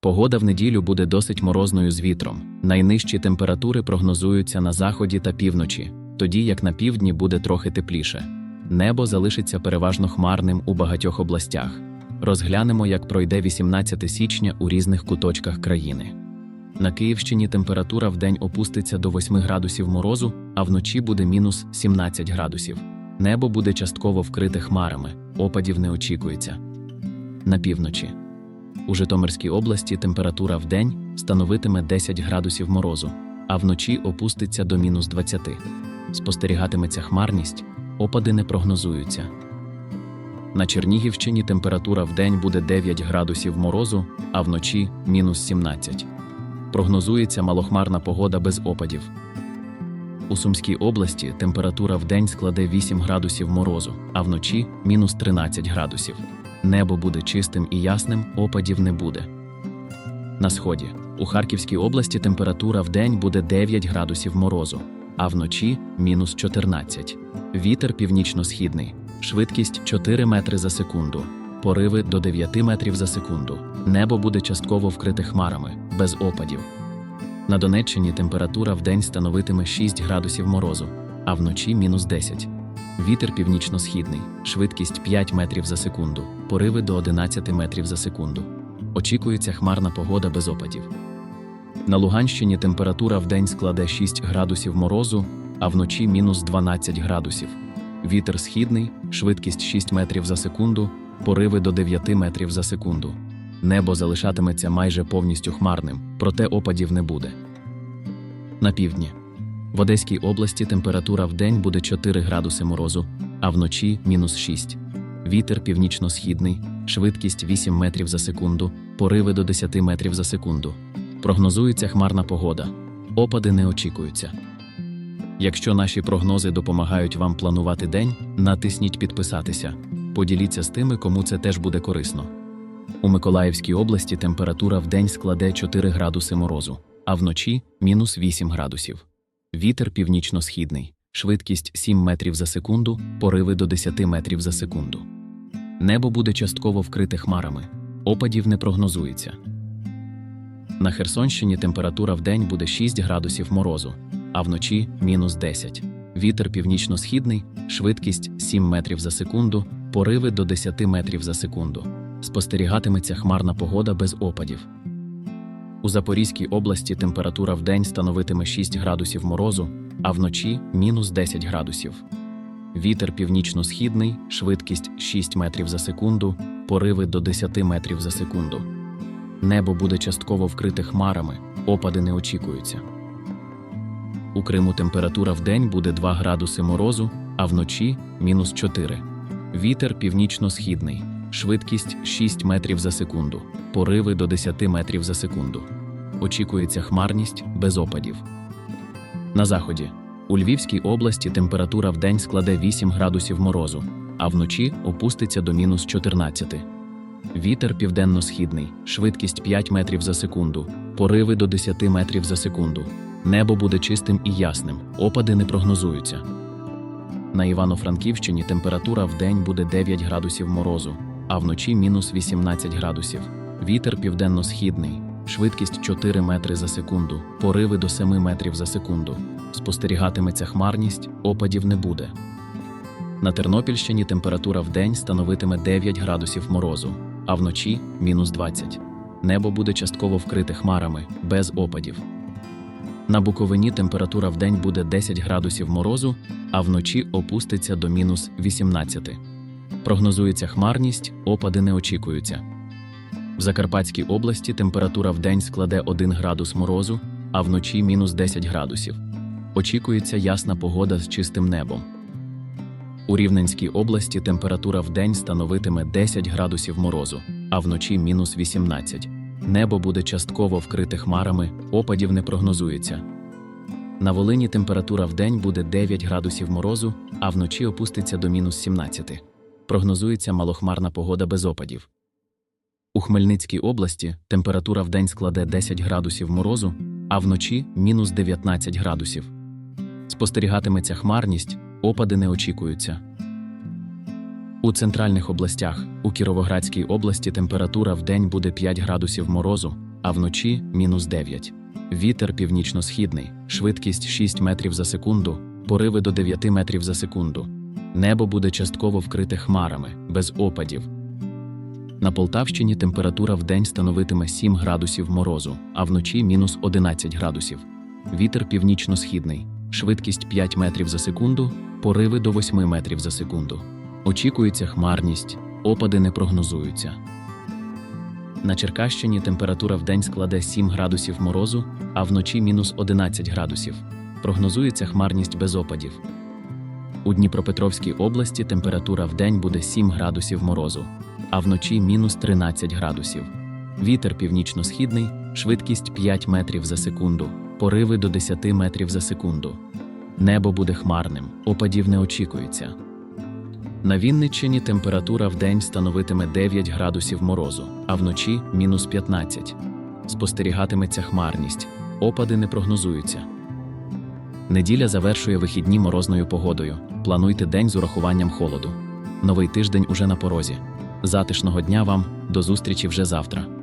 Погода в неділю буде досить морозною з вітром. Найнижчі температури прогнозуються на заході та півночі, тоді як на півдні буде трохи тепліше. Небо залишиться переважно хмарним у багатьох областях. Розглянемо, як пройде 18 січня у різних куточках країни. На Київщині температура вдень опуститься до 8 градусів морозу, а вночі буде мінус 17 градусів. Небо буде частково вкрите хмарами, опадів не очікується. На півночі. У Житомирській області температура вдень становитиме 10 градусів морозу, а вночі опуститься до мінус 20. Спостерігатиметься хмарність, опади не прогнозуються. На Чернігівщині температура вдень буде 9 градусів морозу, а вночі мінус 17. Прогнозується малохмарна погода без опадів. У Сумській області температура вдень складе 8 градусів морозу, а вночі мінус 13 градусів. Небо буде чистим і ясним, опадів не буде. На сході у Харківській області температура вдень буде 9 градусів морозу, а вночі мінус 14. Вітер північно-східний, швидкість 4 метри за секунду, пориви до 9 метрів за секунду. Небо буде частково вкрите хмарами, без опадів. На Донеччині температура вдень становитиме 6 градусів морозу, а вночі мінус 10. Вітер північно-східний, швидкість 5 метрів за секунду, пориви до 11 метрів за секунду. Очікується хмарна погода без опадів. На Луганщині температура вдень складе 6 градусів морозу, а вночі мінус 12 градусів. Вітер східний, швидкість 6 метрів за секунду, пориви до 9 метрів за секунду. Небо залишатиметься майже повністю хмарним, проте опадів не буде. На півдні. В Одеській області температура вдень буде 4 градуси морозу, а вночі мінус 6. Вітер північно-східний, швидкість 8 метрів за секунду, пориви до 10 метрів за секунду. Прогнозується хмарна погода. Опади не очікуються. Якщо наші прогнози допомагають вам планувати день, натисніть підписатися. Поділіться з тими, кому це теж буде корисно. У Миколаївській області температура вдень складе 4 градуси морозу, а вночі мінус 8 градусів. Вітер північно-східний, швидкість 7 метрів за секунду, пориви до 10 метрів за секунду. Небо буде частково вкрите хмарами, опадів не прогнозується. На Херсонщині температура вдень буде 6 градусів морозу, а вночі мінус 10. Вітер північно-східний, швидкість 7 метрів за секунду, пориви до 10 метрів за секунду. Спостерігатиметься хмарна погода без опадів. У Запорізькій області температура вдень становитиме 6 градусів морозу, а вночі мінус 10 градусів. Вітер північно-східний, швидкість 6 метрів за секунду, пориви до 10 метрів за секунду. Небо буде частково вкрите хмарами, опади не очікуються. У Криму температура вдень буде 2 градуси морозу, а вночі мінус 4. Вітер північно-східний, швидкість 6 метрів за секунду, пориви до 10 метрів за секунду. Очікується хмарність без опадів. На заході у Львівській області температура вдень складе 8 градусів морозу, а вночі опуститься до мінус 14. Вітер південно-східний, швидкість 5 метрів за секунду, пориви до 10 метрів за секунду. Небо буде чистим і ясним, опади не прогнозуються. На Івано-Франківщині температура вдень буде 9 градусів морозу, а вночі мінус 18 градусів. Вітер південно-східний, швидкість 4 метри за секунду, пориви до 7 метрів за секунду. Спостерігатиметься хмарність, опадів не буде. На Тернопільщині температура вдень становитиме 9 градусів морозу, а вночі мінус 20. Небо буде частково вкрите хмарами, без опадів. На Буковині температура вдень буде 10 градусів морозу, а вночі опуститься до мінус 18. Прогнозується хмарність, опади не очікуються. В Закарпатській області температура вдень складе 1 градус морозу, а вночі мінус 10 градусів. Очікується ясна погода з чистим небом. У Рівненській області температура вдень становитиме 10 градусів морозу, а вночі мінус 18. Небо буде частково вкрите хмарами, опадів не прогнозується. На Волині температура вдень буде 9 градусів морозу, а вночі опуститься до мінус 17. Прогнозується малохмарна погода без опадів. У Хмельницькій області температура вдень складе 10 градусів морозу, а вночі мінус 19 градусів. Спостерігатиметься хмарність, опади не очікуються. У центральних областях у Кіровоградській області температура вдень буде 5 градусів морозу, а вночі мінус 9. Вітер північно-східний, швидкість 6 метрів за секунду, пориви до 9 метрів за секунду. Небо буде частково вкрите хмарами, без опадів. На Полтавщині температура вдень становитиме 7 градусів морозу, а вночі мінус 11 градусів. Вітер північно-східний, швидкість 5 метрів за секунду, пориви до 8 метрів за секунду. Очікується хмарність, опади не прогнозуються. На Черкащині температура вдень складе 7 градусів морозу, а вночі мінус 11 градусів. Прогнозується хмарність без опадів. У Дніпропетровській області температура вдень буде 7 градусів морозу, а вночі мінус 13 градусів. Вітер північно-східний, швидкість 5 метрів за секунду, пориви до 10 метрів за секунду. Небо буде хмарним, опадів не очікується. На Вінниччині температура вдень становитиме 9 градусів морозу, а вночі мінус 15. Спостерігатиметься хмарність, опади не прогнозуються. Неділя завершує вихідні морозною погодою. Плануйте день з урахуванням холоду. Новий тиждень уже на порозі. Затишного дня вам, до зустрічі вже завтра.